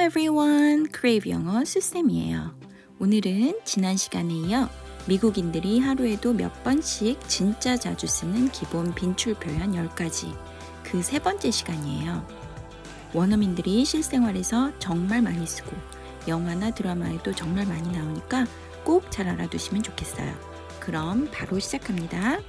everyone. 크레이브 영어 수쌤이에요. 오늘은 지난 시간에 이어 미국인들이 하루에도 몇 번씩 진짜 자주 쓰는 기본 빈출 표현 10가지. 그 세 번째 시간이에요. 원어민들이 실생활에서 정말 많이 쓰고 영화나 드라마에도 정말 많이 나오니까 꼭 잘 알아두시면 좋겠어요. 그럼 바로 시작합니다.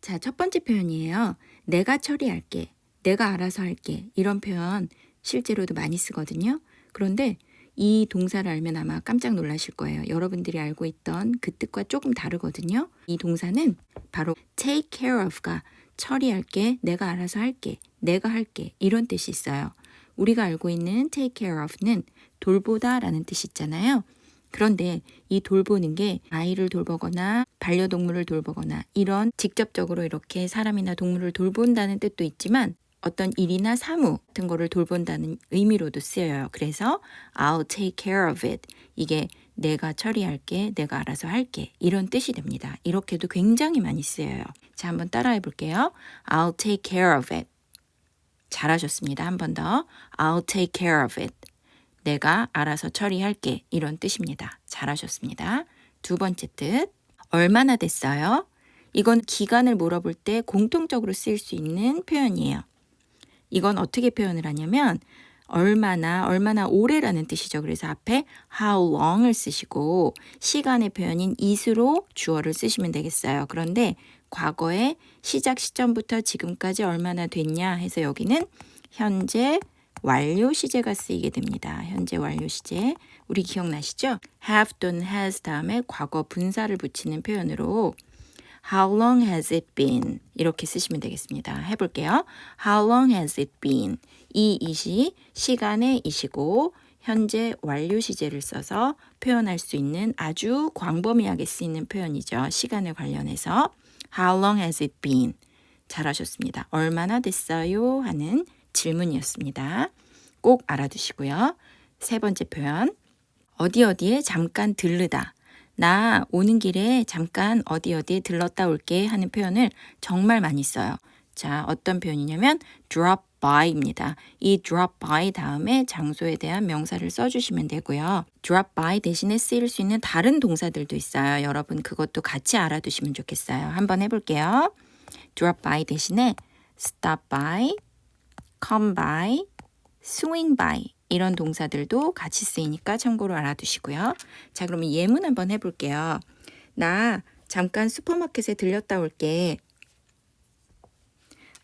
자, 첫 번째 표현이에요. 내가 처리할게. 내가 알아서 할게. 이런 표현 실제로도 많이 쓰거든요. 그런데 이 동사를 알면 아마 깜짝 놀라실 거예요. 여러분들이 알고 있던 그 뜻과 조금 다르거든요. 이 동사는 바로 take care of가 처리할게, 내가 알아서 할게, 내가 할게 이런 뜻이 있어요. 우리가 알고 있는 take care of는 돌보다라는 뜻이 있잖아요. 그런데 이 돌보는 게 아이를 돌보거나 반려동물을 돌보거나 이런 직접적으로 이렇게 사람이나 동물을 돌본다는 뜻도 있지만 어떤 일이나 사무 같은 거를 돌본다는 의미로도 쓰여요. 그래서 I'll take care of it. 이게 내가 처리할게, 내가 알아서 할게. 이런 뜻이 됩니다. 이렇게도 굉장히 많이 쓰여요. 자, 한번 따라해 볼게요. I'll take care of it. 잘하셨습니다. 한 번 더. I'll take care of it. 내가 알아서 처리할게. 이런 뜻입니다. 잘하셨습니다. 두 번째 뜻. 얼마나 됐어요? 이건 기간을 물어볼 때 공통적으로 쓰일 수 있는 표현이에요. 이건 어떻게 표현을 하냐면 얼마나 얼마나 오래라는 뜻이죠. 그래서 앞에 how long을 쓰시고 시간의 표현인 is로 주어를 쓰시면 되겠어요. 그런데 과거에 시작 시점부터 지금까지 얼마나 됐냐 해서 여기는 현재 완료 시제가 쓰이게 됩니다. 현재 완료 시제. 우리 기억나시죠? have 또는 has 다음에 과거 분사를 붙이는 표현으로 How long has it been? 이렇게 쓰시면 되겠습니다. 해볼게요. How long has it been? 이 이시 시간의 이시고 현재 완료 시제를 써서 표현할 수 있는 아주 광범위하게 쓰이는 표현이죠. 시간에 관련해서 How long has it been? 잘하셨습니다. 얼마나 됐어요? 하는 질문이었습니다. 꼭 알아두시고요. 세 번째 표현. 어디 어디에 잠깐 들르다. 나 오는 길에 잠깐 어디 어디에 들렀다 올게 하는 표현을 정말 많이 써요. 자, 어떤 표현이냐면 drop by입니다. 이 drop by 다음에 장소에 대한 명사를 써주시면 되고요. drop by 대신에 쓰일 수 있는 다른 동사들도 있어요. 여러분 그것도 같이 알아두시면 좋겠어요. 한번 해볼게요. drop by 대신에 stop by, come by, swing by 이런 동사들도 같이 쓰이니까 참고로 알아두시고요. 자, 그러면 예문 한번 해볼게요. 나 잠깐 슈퍼마켓에 들렸다 올게.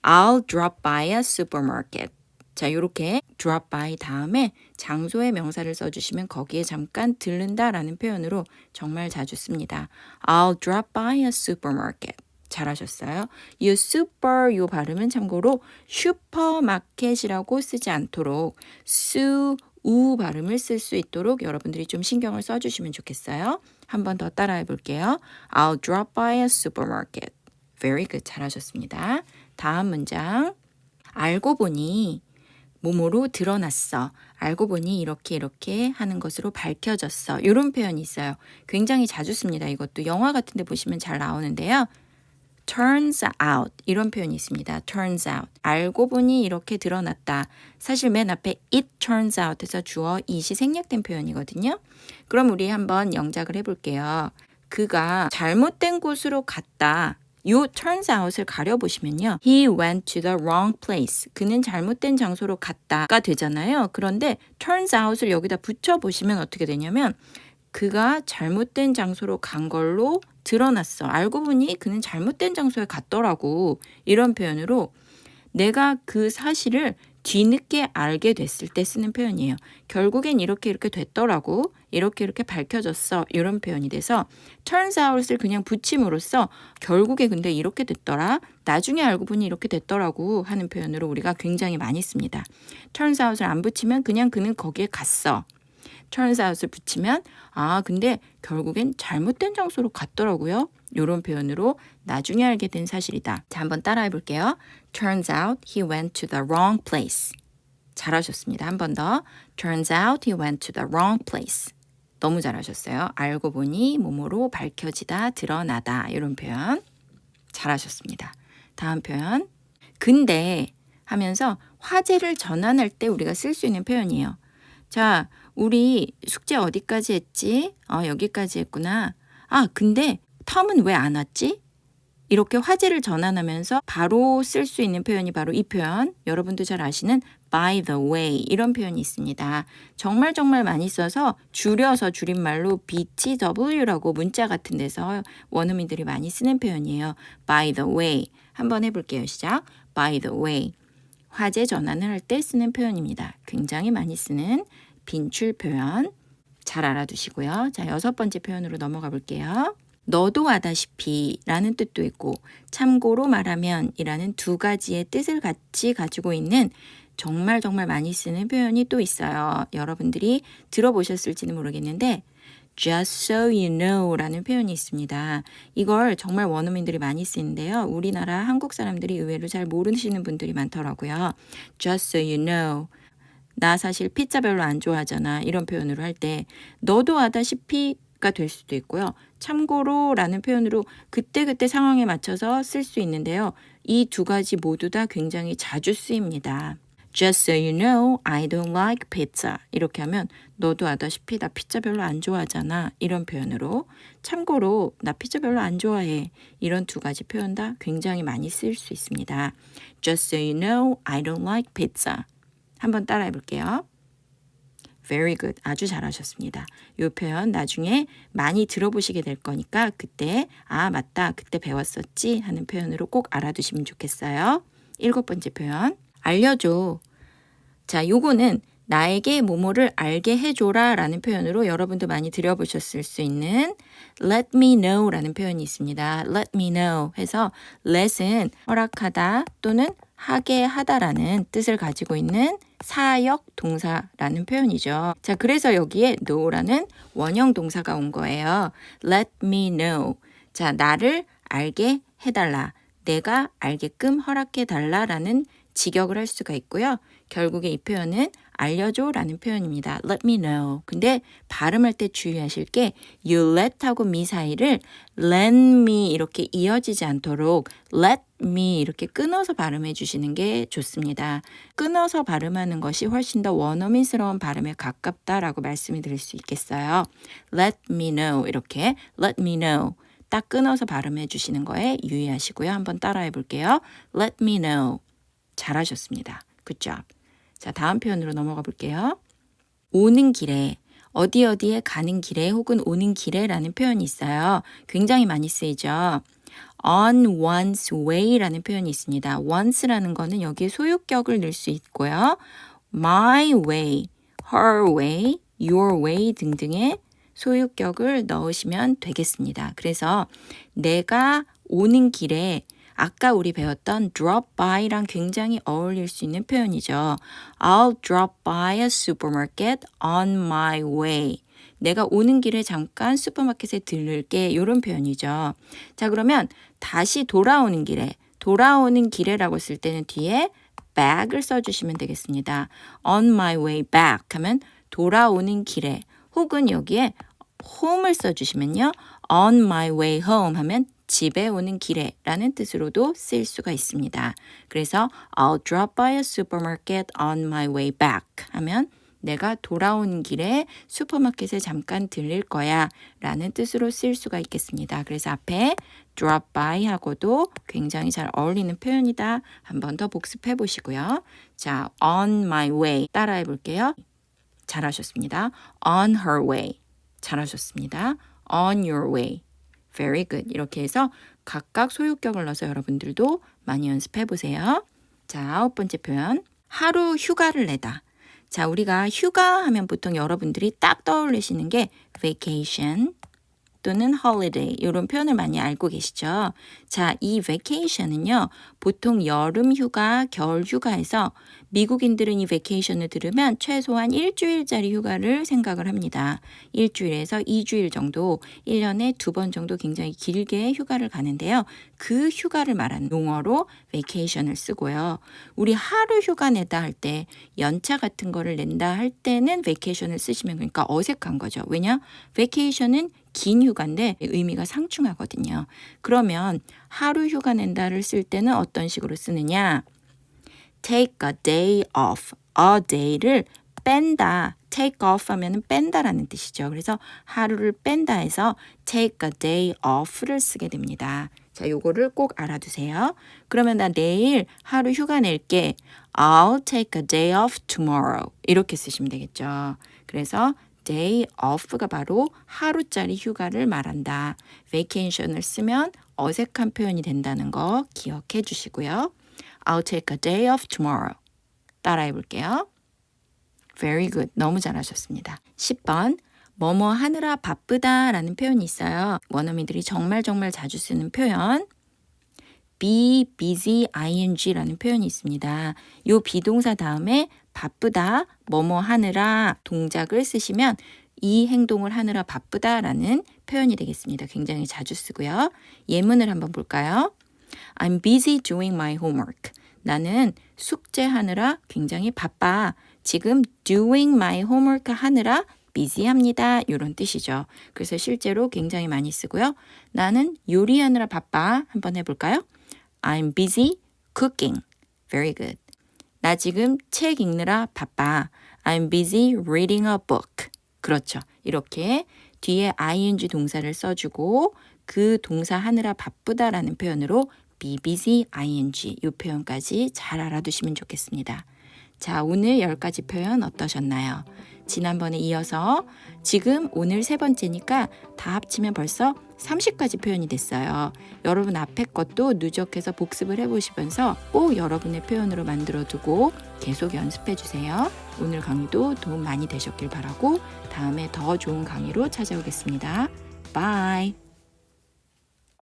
I'll drop by a supermarket. 자, 이렇게 drop by 다음에 장소의 명사를 써주시면 거기에 잠깐 들른다 라는 표현으로 정말 자주 씁니다. I'll drop by a supermarket. 잘하셨어요. 이 super 요 발음은 참고로 슈퍼마켓이라고 쓰지 않도록 수, 우 발음을 쓸 수 있도록 여러분들이 좀 신경을 써주시면 좋겠어요. 한 번 더 따라해 볼게요. I'll drop by a supermarket. Very good. 잘하셨습니다. 다음 문장. 알고 보니 몸으로 드러났어. 알고 보니 이렇게 이렇게 하는 것으로 밝혀졌어. 이런 표현이 있어요. 굉장히 자주 씁니다. 이것도 영화 같은 데 보시면 잘 나오는데요. Turns out 이런 표현이 있습니다. turns out 알고 보니 이렇게 드러났다. 사실 맨 앞에 it turns out에서 주어 it이 생략된 표현이거든요. 그럼 우리 한번 영작을 해볼게요. 그가 잘못된 곳으로 갔다. 요 turns out을 가려보시면요. He went to the wrong place. 그는 잘못된 장소로 갔다가 되잖아요. 그런데 turns out을 여기다 붙여보시면 어떻게 되냐면 그가 잘못된 장소로 간 걸로 드러났어. 알고 보니 그는 잘못된 장소에 갔더라고. 이런 표현으로 내가 그 사실을 뒤늦게 알게 됐을 때 쓰는 표현이에요. 결국엔 이렇게 이렇게 됐더라고. 이렇게 이렇게 밝혀졌어. 이런 표현이 돼서 turns out을 그냥 붙임으로써 결국에 근데 이렇게 됐더라. 나중에 알고 보니 이렇게 됐더라고 하는 표현으로 우리가 굉장히 많이 씁니다. turns out을 안 붙이면 그냥 그는 거기에 갔어. Turns out을 붙이면 아 근데 결국엔 잘못된 장소로 갔더라고요. 이런 표현으로 나중에 알게 된 사실이다. 자 한번 따라해 볼게요. Turns out he went to the wrong place. 잘하셨습니다. 한 번 더. Turns out he went to the wrong place. 너무 잘하셨어요. 알고 보니 몸으로 밝혀지다, 드러나다 이런 표현 잘하셨습니다. 다음 표현. 근데 하면서 화제를 전환할 때 우리가 쓸 수 있는 표현이에요. 자, 우리 숙제 어디까지 했지? 어, 여기까지 했구나. 아, 근데 텀은 왜 안 왔지? 이렇게 화제를 전환하면서 바로 쓸 수 있는 표현이 바로 이 표현. 여러분도 잘 아시는 by the way 이런 표현이 있습니다. 정말 정말 많이 써서 줄여서 줄임말로 BTW라고 문자 같은 데서 원어민들이 많이 쓰는 표현이에요. by the way. 한번 해볼게요. 시작. by the way. 화제 전환을 할 때 쓰는 표현입니다. 굉장히 많이 쓰는 빈출 표현. 잘 알아두시고요. 자, 여섯 번째 표현으로 넘어가 볼게요. 너도 아다시피 라는 뜻도 있고 참고로 말하면 이라는 두 가지의 뜻을 같이 가지고 있는 정말 정말 많이 쓰는 표현이 또 있어요. 여러분들이 들어보셨을지는 모르겠는데 just so you know 라는 표현이 있습니다. 이걸 정말 원어민들이 많이 쓰는데요. 우리나라 한국 사람들이 의외로 잘 모르시는 분들이 많더라고요. just so you know. 나 사실 피자 별로 안 좋아하잖아. 이런 표현으로 할 때 너도 아다시피 가 될 수도 있고요. 참고로 라는 표현으로 그때그때 상황에 맞춰서 쓸 수 있는데요. 이 두 가지 모두 다 굉장히 자주 쓰입니다. Just so you know, I don't like pizza. 이렇게 하면 너도 아다시피 나 피자 별로 안 좋아하잖아. 이런 표현으로 참고로 나 피자 별로 안 좋아해. 이런 두 가지 표현 다 굉장히 많이 쓸수 있습니다. Just so you know, I don't like pizza. 한번 따라해 볼게요. Very good. 아주 잘하셨습니다. 이 표현 나중에 많이 들어보시게 될 거니까 그때 아 맞다 그때 배웠었지 하는 표현으로 꼭 알아두시면 좋겠어요. 일곱 번째 표현 알려줘. 자, 요거는 나에게 뭐뭐를 알게 해줘라 라는 표현으로 여러분도 많이 들어보셨을 수 있는 let me know 라는 표현이 있습니다. let me know 해서 let은 허락하다 또는 하게 하다라는 뜻을 가지고 있는 사역 동사라는 표현이죠. 자, 그래서 여기에 know라는 원형 동사가 온 거예요. let me know. 자, 나를 알게 해달라. 내가 알게끔 허락해 달라라는 직역을 할 수가 있고요. 결국에 이 표현은 알려줘 라는 표현입니다. Let me know. 근데 발음할 때 주의하실 게 you let하고 me 사이를 let me 이렇게 이어지지 않도록 let me 이렇게 끊어서 발음해 주시는 게 좋습니다. 끊어서 발음하는 것이 훨씬 더 원어민스러운 발음에 가깝다라고 말씀을 드릴 수 있겠어요. Let me know 이렇게 let me know 딱 끊어서 발음해 주시는 거에 유의하시고요. 한번 따라해 볼게요. Let me know. 잘하셨습니다. Good job. 자, 다음 표현으로 넘어가 볼게요. 오는 길에 어디 어디에 가는 길에 혹은 오는 길에라는 표현이 있어요. 굉장히 많이 쓰이죠. on one's way라는 표현이 있습니다. once라는 거는 여기에 소유격을 넣을 수 있고요. my way, her way, your way 등등의 소유격을 넣으시면 되겠습니다. 그래서 내가 오는 길에 아까 우리 배웠던 drop by랑 굉장히 어울릴 수 있는 표현이죠. I'll drop by a supermarket on my way. 내가 오는 길에 잠깐 슈퍼마켓에 들를게 이런 표현이죠. 자 그러면 다시 돌아오는 길에 돌아오는 길에라고 쓸 때는 뒤에 back을 써주시면 되겠습니다. On my way back 하면 돌아오는 길에 혹은 여기에 home을 써주시면요. On my way home 하면 집에 오는 길에 라는 뜻으로도 쓰일 수가 있습니다. 그래서 I'll drop by a supermarket on my way back 하면 내가 돌아오는 길에 슈퍼마켓에 잠깐 들릴 거야 라는 뜻으로 쓰일 수가 있겠습니다. 그래서 앞에 drop by 하고도 굉장히 잘 어울리는 표현이다. 한 번 더 복습해 보시고요. 자, on my way 따라해 볼게요. 잘하셨습니다. on her way 잘하셨습니다. on your way very good. 이렇게 해서 각각 소유격을 넣어서 여러분들도 많이 연습해 보세요. 자, 아홉 번째 표현. 하루 휴가를 내다. 자, 우리가 휴가 하면 보통 여러분들이 딱 떠올리시는 게 vacation 또는 holiday 이런 표현을 많이 알고 계시죠? 자, 이 vacation은요. 보통 여름 휴가, 겨울 휴가에서 미국인들은 이 vacation을 들으면 최소한 일주일짜리 휴가를 생각을 합니다. 일주일에서 2주일 정도, 1년에 두 번 정도 굉장히 길게 휴가를 가는데요. 그 휴가를 말하는 용어로 vacation을 쓰고요. 우리 하루 휴가 내다 할 때 연차 같은 거를 낸다 할 때는 vacation을 쓰시면 그러니까 어색한 거죠. 왜냐? vacation은 긴 휴가인데 의미가 상충하거든요. 그러면 하루 휴가 낸다를 쓸 때는 어떤 식으로 쓰느냐? Take a day off. a day를 뺀다. take off 하면은 뺀다라는 뜻이죠. 그래서 하루를 뺀다 해서 take a day off를 쓰게 됩니다. 자, 요거를 꼭 알아두세요. 그러면 나 내일 하루 휴가 낼게. I'll take a day off tomorrow. 이렇게 쓰시면 되겠죠. 그래서 day off가 바로 하루짜리 휴가를 말한다. vacation을 쓰면 어색한 표현이 된다는 거 기억해 주시고요. I'll take a day off tomorrow. 따라해 볼게요. Very good. 너무 잘하셨습니다. 10번. 뭐뭐 하느라 바쁘다 라는 표현이 있어요. 원어민들이 정말 정말 자주 쓰는 표현. be busy ing라는 표현이 있습니다. 요 비동사 다음에 바쁘다, 뭐뭐 하느라 동작을 쓰시면 이 행동을 하느라 바쁘다 라는 표현이 되겠습니다. 굉장히 자주 쓰고요. 예문을 한번 볼까요? I'm busy doing my homework. 나는 숙제하느라 굉장히 바빠. 지금 doing my homework 하느라 busy합니다. 이런 뜻이죠. 그래서 실제로 굉장히 많이 쓰고요. 나는 요리하느라 바빠. 한번 해볼까요? I'm busy cooking. Very good. 나 지금 책 읽느라 바빠. I'm busy reading a book. 그렇죠. 이렇게 뒤에 ing 동사를 써주고 그 동사 하느라 바쁘다라는 표현으로 busy ing 이 표현까지 잘 알아두시면 좋겠습니다. 자, 오늘 10가지 표현 어떠셨나요? 지난번에 이어서 지금 오늘 세 번째니까 다 합치면 벌써 30가지 표현이 됐어요. 여러분 앞에 것도 누적해서 복습을 해보시면서 꼭 여러분의 표현으로 만들어 두고 계속 연습해 주세요. 오늘 강의도 도움 많이 되셨길 바라고 다음에 더 좋은 강의로 찾아오겠습니다. 바이.